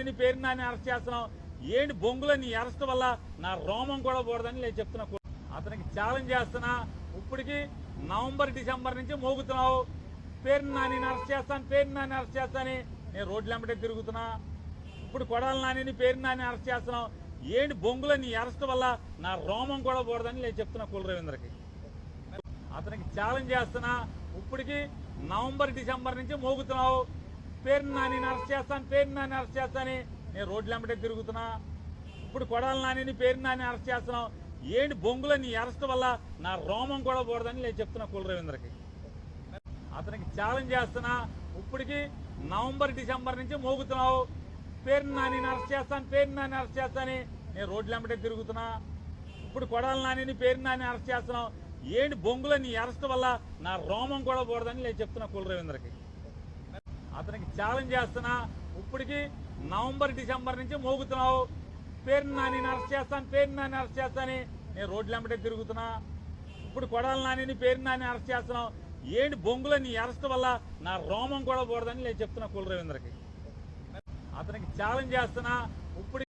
నానిని పేరు నాని అరెస్ట్ చేస్తున్నాం ఏంటి బొంగుల నీ అరెస్ట్ వల్ల నా రోమం కూడా పోడదని నేను చెప్తున్నా. అతనికి ఛాలెంజ్ చేస్తున్నా. ఇప్పటికి నవంబర్ డిసెంబర్ నుంచి మోగుతున్నావు. పేరు నాని అరెస్ట్ చేస్తాను పేరు నాని అరెస్ట్ చేస్తానని నేను రోడ్లు వెంబడే తిరుగుతున్నా. ఇప్పుడు కొడాల నానిని పేరు నాని అరెస్ట్ చేస్తున్నాం ఏంటి బొంగుల నీ అరెస్ట్ వల్ల నా రోమం కూడా పోడదని నేను చెప్తున్నా కుల రవీంద్రకి. అతనికి ఛాలెంజ్ చేస్తున్నా. ఇప్పటికి నవంబర్ డిసెంబర్ నుంచి మోగుతున్నావు. పేరు నాని అరెస్ట్ చేస్తాను పేరు నాని అరెస్ట్ చేస్తాను నేను రోడ్లు వెంబడే తిరుగుతున్నా. ఇప్పుడు కొడాల నానిని పేరు నాని అరెస్ట్ చేస్తున్నాం ఏంటి బొంగుల నీ అరెస్ట్ వల్ల నా రోమం కూడా పోడదని నేను చెప్తున్నా కుల రవీంద్రకి. అతనికి ఛాలెంజ్ చేస్తున్నా. ఇప్పటికి నవంబర్ డిసెంబర్ నుంచి మోగుతున్నావు. పేరు నాని అరెస్ట్ చేస్తాను పేరు నాని అరెస్ట్ చేస్తాను నేను రోడ్లు వెంబడే తిరుగుతున్నా. ఇప్పుడు కొడాల నానిని పేరు నాని అరెస్ట్ చేస్తున్నాం ఏంటి బొంగుల నీ అరెస్ట్ వల్ల నా రోమం కూడా పోడదని నేను చెప్తున్నా కుల రవీంద్రకి. అతనికి ఛాలెంజ్ చేస్తున్నా. ఇప్పటికి నవంబర్ డిసెంబర్ నుంచి మోగుతున్నావు. పేరు నాని అరెస్ట్ చేస్తాను పేరు నాని అరెస్ట్ చేస్తాను నేను రోడ్లు వెంబడే తిరుగుతున్నా. ఇప్పుడు కొడాలి నానిని పేరు నాని అరెస్ట్ చేస్తున్నావు. ఏంటి బొంగుల నీ అరెస్ట్ వల్ల నా రోమం కూడా పోడదని నేను చెప్తున్నా కుల రవీంద్రకి. అతనికి ఛాలెంజ్ చేస్తున్నా. ఇప్పుడు